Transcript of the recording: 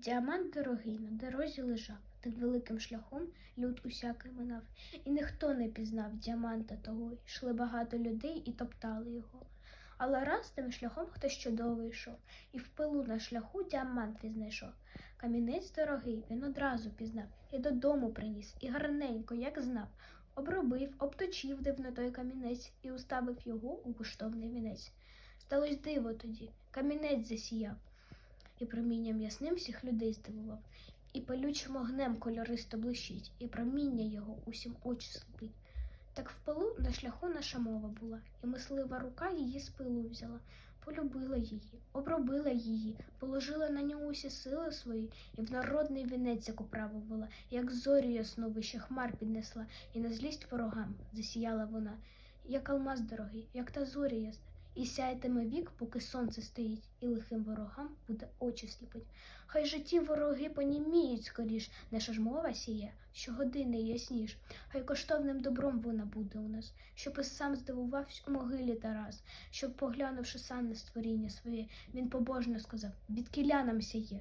Діамант дорогий на дорозі лежав, тим великим шляхом люд усякий минав, і ніхто не пізнав діаманта того, йшли багато людей і топтали його. Але раз тим шляхом хтось чудовий йшов, і в пилу на шляху діамант відзнайшов. Камінець дорогий він одразу пізнав, і додому приніс, і гарненько, як знав. Обробив, обточив дивно той камінець і уставив його у коштовний вінець. Сталось диво тоді, камінець засіяв, і промінням ясним всіх людей здивував, і палючим огнем кольористо блищить, і проміння його усім очі сліпить. Так в пилу на шляху наша мова була, і мислива рука її з пилу взяла, полюбила її, обробила її, положила на нього усі сили свої, і в народний вінець яку право вела, як зорю ясну вище хмар піднесла, і на злість ворогам засіяла вона, як алмаз дорогий, як та зоря ясна. І сяйтиме вік, поки сонце стоїть, і лихим ворогам буде очі сліпить. Хай же ті вороги поніміють скоріш, наша ж мова сіє, щогодини ясніш. Хай коштовним добром вона буде у нас, щоб і сам здивувався у могилі Тарас, щоб, поглянувши сам на створіння своє, він побожно сказав: від кіля нам сіє.